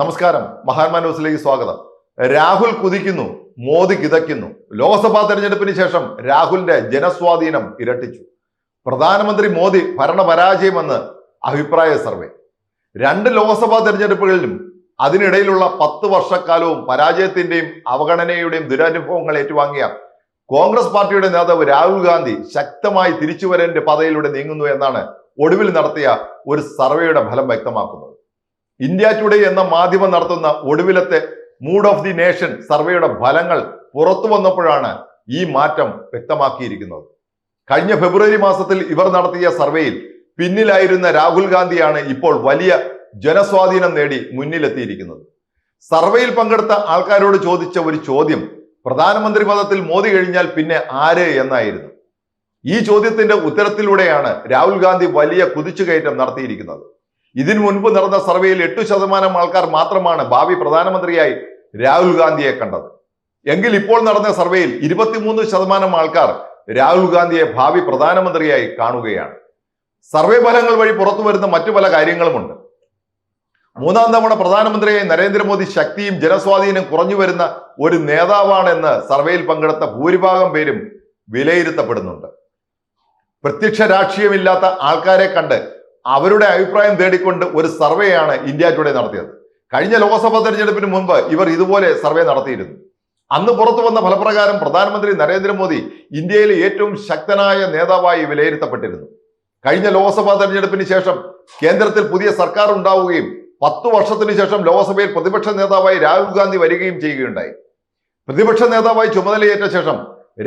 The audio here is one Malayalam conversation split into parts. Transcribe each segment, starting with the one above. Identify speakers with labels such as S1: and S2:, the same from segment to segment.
S1: നമസ്കാരം. മഹാത്മാ ന്യൂസിലേക്ക് സ്വാഗതം. രാഹുൽ കുതിക്കുന്നു മോദി കിതയ്ക്കുന്നു. ലോക്സഭാ തെരഞ്ഞെടുപ്പിന് ശേഷം രാഹുലിന്റെ ജനസ്വാധീനം ഇരട്ടിച്ചു. പ്രധാനമന്ത്രി മോദി ഭരണപരാജയമെന്ന് അഭിപ്രായ സർവേ. രണ്ട് ലോക്സഭാ തെരഞ്ഞെടുപ്പുകളിലും അതിനിടയിലുള്ള പത്ത് വർഷക്കാലവും പരാജയത്തിന്റെയും അവഗണനയുടെയും ദുരനുഭവങ്ങൾ ഏറ്റുവാങ്ങിയ കോൺഗ്രസ് പാർട്ടിയുടെ നേതാവ് രാഹുൽ ഗാന്ധി ശക്തമായി തിരിച്ചുവരേണ്ട പാതയിലൂടെ നീങ്ങുന്നു എന്നാണ് ഒടുവിൽ നടത്തിയ ഒരു സർവേയുടെ ഫലം വ്യക്തമാക്കുന്നത്. ഇന്ത്യ ടുഡേ എന്ന മാധ്യമം നടത്തുന്ന ഒടുവിലത്തെ മൂഡ് ഓഫ് ദി നേഷൻ സർവേയുടെ ഫലങ്ങൾ പുറത്തു വന്നപ്പോഴാണ് ഈ മാറ്റം വ്യക്തമാക്കിയിരിക്കുന്നത്. കഴിഞ്ഞ ഫെബ്രുവരി മാസത്തിൽ ഇവർ നടത്തിയ സർവേയിൽ പിന്നിലായിരുന്ന രാഹുൽ ഗാന്ധിയാണ് ഇപ്പോൾ വലിയ ജനസ്വാധീനം നേടി മുന്നിലെത്തിയിരിക്കുന്നത്. സർവേയിൽ പങ്കെടുത്ത ആൾക്കാരോട് ചോദിച്ച ഒരു ചോദ്യം പ്രധാനമന്ത്രി പദത്തിൽ മോദി കഴിഞ്ഞാൽ പിന്നെ ആര് എന്നായിരുന്നു. ഈ ചോദ്യത്തിന്റെ ഉത്തരത്തിലൂടെയാണ് രാഹുൽ ഗാന്ധി വലിയ കുതിച്ചുകയറ്റം നടത്തിയിരിക്കുന്നത്. ഇതിനു മുൻപ് നടന്ന സർവേയിൽ എട്ടു ശതമാനം ആൾക്കാർ മാത്രമാണ് ഭാവി പ്രധാനമന്ത്രിയായി രാഹുൽ ഗാന്ധിയെ കണ്ടത്. എങ്കിൽ ഇപ്പോൾ നടന്ന സർവേയിൽ ഇരുപത്തിമൂന്ന് ശതമാനം ആൾക്കാർ രാഹുൽ ഗാന്ധിയെ ഭാവി പ്രധാനമന്ത്രിയായി കാണുകയാണ്. സർവേ ഫലങ്ങൾ വഴി പുറത്തു വരുന്ന മറ്റു പല കാര്യങ്ങളുമുണ്ട്. മൂന്നാം തവണ പ്രധാനമന്ത്രിയായി നരേന്ദ്രമോദി ശക്തിയും ജനസ്വാധീനം കുറഞ്ഞു വരുന്ന ഒരു നേതാവാണെന്ന് സർവേയിൽ പങ്കെടുത്ത ഭൂരിഭാഗം പേരും വിലയിരുത്തപ്പെടുന്നുണ്ട്. പ്രത്യക്ഷ രാഷ്ട്രീയമില്ലാത്ത ആൾക്കാരെ കണ്ട് അവരുടെ അഭിപ്രായം തേടിക്കൊണ്ട് ഒരു സർവേയാണ് ഇന്ത്യ ടുഡേ നടത്തിയത്. കഴിഞ്ഞ ലോക്സഭാ തെരഞ്ഞെടുപ്പിന് മുൻപ് ഇവർ ഇതുപോലെ സർവേ നടത്തിയിരുന്നു. അന്ന് പുറത്തു വന്ന ഫലപ്രകാരം പ്രധാനമന്ത്രി നരേന്ദ്രമോദി ഇന്ത്യയിലെ ഏറ്റവും ശക്തനായ നേതാവായി വിലയിരുത്തപ്പെട്ടിരുന്നു. കഴിഞ്ഞ ലോക്സഭാ തെരഞ്ഞെടുപ്പിന് ശേഷം കേന്ദ്രത്തിൽ പുതിയ സർക്കാർ ഉണ്ടാവുകയും പത്തു വർഷത്തിന് ശേഷം ലോക്സഭയിൽ പ്രതിപക്ഷ നേതാവായി രാഹുൽ ഗാന്ധി വരികയും ചെയ്യുകയുണ്ടായി. പ്രതിപക്ഷ നേതാവായി ചുമതലയേറ്റ ശേഷം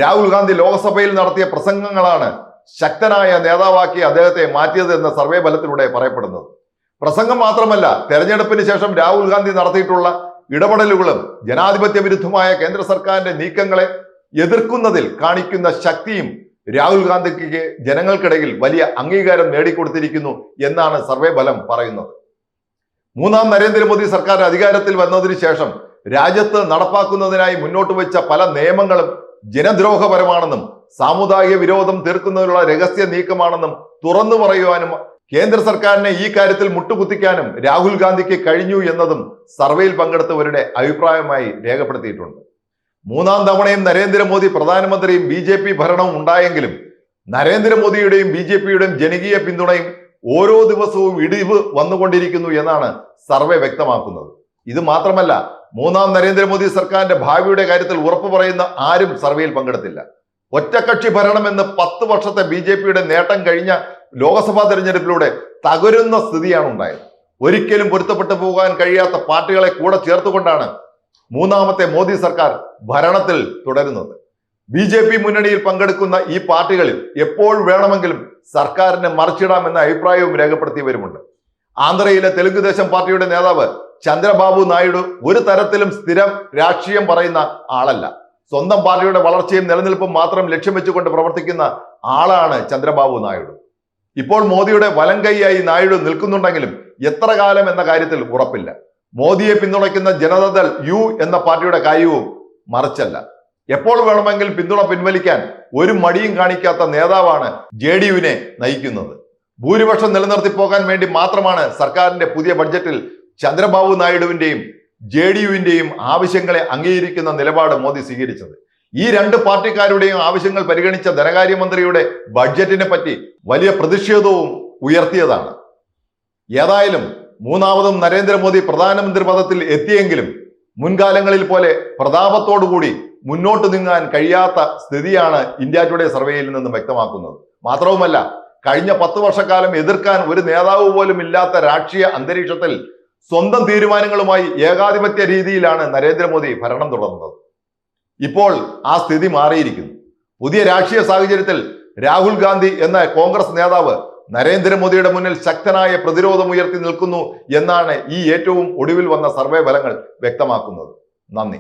S1: രാഹുൽ ഗാന്ധി ലോക്സഭയിൽ നടത്തിയ പ്രസംഗങ്ങളാണ് ശക്തനായ നേതാവാക്കി അദ്ദേഹത്തെ മാറ്റിയത് എന്ന സർവേ ഫലത്തിലൂടെ പറയപ്പെടുന്നത്. പ്രസംഗം മാത്രമല്ല തെരഞ്ഞെടുപ്പിന് ശേഷം രാഹുൽ ഗാന്ധി നടത്തിയിട്ടുള്ള ഇടപെടലുകളും ജനാധിപത്യ വിരുദ്ധമായ കേന്ദ്ര സർക്കാരിന്റെ നീക്കങ്ങളെ എതിർക്കുന്നതിൽ കാണിക്കുന്ന ശക്തിയും രാഹുൽ ഗാന്ധിക്ക് ജനങ്ങൾക്കിടയിൽ വലിയ അംഗീകാരം നേടിക്കൊടുത്തിരിക്കുന്നു എന്നാണ് സർവേ ബലം പറയുന്നത്. മൂന്നാം നരേന്ദ്രമോദി സർക്കാർ അധികാരത്തിൽ വന്നതിന് ശേഷം രാജ്യത്ത് നടപ്പാക്കുന്നതിനായി മുന്നോട്ട് വെച്ച പല നിയമങ്ങളും ജനദ്രോഹപരമാണെന്നും സാമുദായിക വിരോധം തീർക്കുന്നതിനുള്ള രഹസ്യ നീക്കമാണെന്നും തുറന്നു പറയുവാനും കേന്ദ്ര സർക്കാരിനെ ഈ കാര്യത്തിൽ മുട്ടുകുത്തിക്കാനും രാഹുൽ ഗാന്ധിക്ക് കഴിഞ്ഞു എന്നതും സർവേയിൽ പങ്കെടുത്തവരുടെ അഭിപ്രായമായി രേഖപ്പെടുത്തിയിട്ടുണ്ട്. മൂന്നാം തവണയും നരേന്ദ്രമോദി പ്രധാനമന്ത്രിയും ബി ജെ പി ഭരണവും ഉണ്ടായെങ്കിലും നരേന്ദ്രമോദിയുടെയും ബി ജെ പിയുടെയും ജനകീയ പിന്തുണയും ഓരോ ദിവസവും ഇടിവ് വന്നുകൊണ്ടിരിക്കുന്നു എന്നാണ് സർവേ വ്യക്തമാക്കുന്നത്. ഇത് മാത്രമല്ല മൂന്നാം നരേന്ദ്രമോദി സർക്കാരിന്റെ ഭാവിയുടെ കാര്യത്തിൽ ഉറപ്പു പറയുന്ന ആരും സർവേയിൽ പങ്കെടുത്തില്ല. ഒറ്റക്കക്ഷി ഭരണമെന്ന് പത്ത് വർഷത്തെ ബി ജെ പിയുടെ നേട്ടം കഴിഞ്ഞ ലോക്സഭാ തെരഞ്ഞെടുപ്പിലൂടെ തകരുന്ന സ്ഥിതിയാണ് ഉണ്ടായത്. ഒരിക്കലും പൊരുത്തപ്പെട്ടു പോകാൻ കഴിയാത്ത പാർട്ടികളെ കൂടെ ചേർത്തുകൊണ്ടാണ് മൂന്നാമത്തെ മോദി സർക്കാർ ഭരണത്തിൽ തുടരുന്നത്. ബി ജെ പി മുന്നണിയിൽ പങ്കെടുക്കുന്ന ഈ പാർട്ടികളിൽ എപ്പോൾ വേണമെങ്കിലും സർക്കാരിനെ മറിച്ചിടാമെന്ന അഭിപ്രായവും രേഖപ്പെടുത്തിയവരുമുണ്ട്. ആന്ധ്രയിലെ തെലുങ്കുദേശം പാർട്ടിയുടെ നേതാവ് ചന്ദ്രബാബു നായിഡു ഒരു തരത്തിലും സ്ഥിരം രാഷ്ട്രീയം പറയുന്ന ആളല്ല. സ്വന്തം പാർട്ടിയുടെ വളർച്ചയും നിലനിൽപ്പും മാത്രം ലക്ഷ്യം വെച്ചുകൊണ്ട് പ്രവർത്തിക്കുന്ന ആളാണ് ചന്ദ്രബാബു നായിഡു. ഇപ്പോൾ മോദിയുടെ വലം കൈയായി നായിഡു നിൽക്കുന്നുണ്ടെങ്കിലും എത്ര കാലം എന്ന കാര്യത്തിൽ ഉറപ്പില്ല. മോദിയെ പിന്തുണയ്ക്കുന്ന ജനതാദൾ യു എന്ന പാർട്ടിയുടെ കാര്യവും മറിച്ചല്ല. എപ്പോൾ വേണമെങ്കിൽ പിന്തുണ പിൻവലിക്കാൻ ഒരു മടിയും കാണിക്കാത്ത നേതാവാണ് ജെ ഡി യുവിനെ നയിക്കുന്നത്. ഭൂരിപക്ഷം നിലനിർത്തി പോകാൻ വേണ്ടി മാത്രമാണ് സർക്കാരിന്റെ പുതിയ ബഡ്ജറ്റിൽ ചന്ദ്രബാബു നായിഡുവിന്റെയും ജെ ഡി യുവിന്റെയും ആവശ്യങ്ങളെ അംഗീകരിക്കുന്ന നിലപാട് മോദി സ്വീകരിച്ചത്. ഈ രണ്ട് പാർട്ടിക്കാരുടെയും ആവശ്യങ്ങൾ പരിഗണിച്ച ധനകാര്യമന്ത്രിയുടെ ബഡ്ജറ്റിനെ പറ്റി വലിയ പ്രതിഷേധവും ഉയർത്തിയതാണ്. ഏതായാലും മൂന്നാമതും നരേന്ദ്രമോദി പ്രധാനമന്ത്രി പദത്തിൽ എത്തിയെങ്കിലും മുൻകാലങ്ങളിൽ പോലെ പ്രതാപത്തോടുകൂടി മുന്നോട്ട് നീങ്ങാൻ കഴിയാത്ത സ്ഥിതിയാണ് ഇന്ത്യ ടുഡേ സർവേയിൽ നിന്നും വ്യക്തമാക്കുന്നത്. മാത്രവുമല്ല കഴിഞ്ഞ പത്ത് വർഷക്കാലം എതിർക്കാൻ ഒരു നേതാവ് പോലും ഇല്ലാത്ത രാഷ്ട്രീയ അന്തരീക്ഷത്തിൽ സ്വന്തം തീരുമാനങ്ങളുമായി ഏകാധിപത്യ രീതിയിലാണ് നരേന്ദ്രമോദി ഭരണം തുടർന്നത്. ഇപ്പോൾ ആ സ്ഥിതി മാറിയിരിക്കുന്നു. പുതിയ രാഷ്ട്രീയ സാഹചര്യത്തിൽ രാഹുൽ ഗാന്ധി എന്ന കോൺഗ്രസ് നേതാവ് നരേന്ദ്രമോദിയുടെ മുന്നിൽ ശക്തനായ പ്രതിരോധം ഉയർത്തി നിൽക്കുന്നു എന്നാണ് ഈ ഏറ്റവും ഒടുവിൽ വന്ന സർവേ ഫലങ്ങൾ വ്യക്തമാക്കുന്നത്. നന്ദി.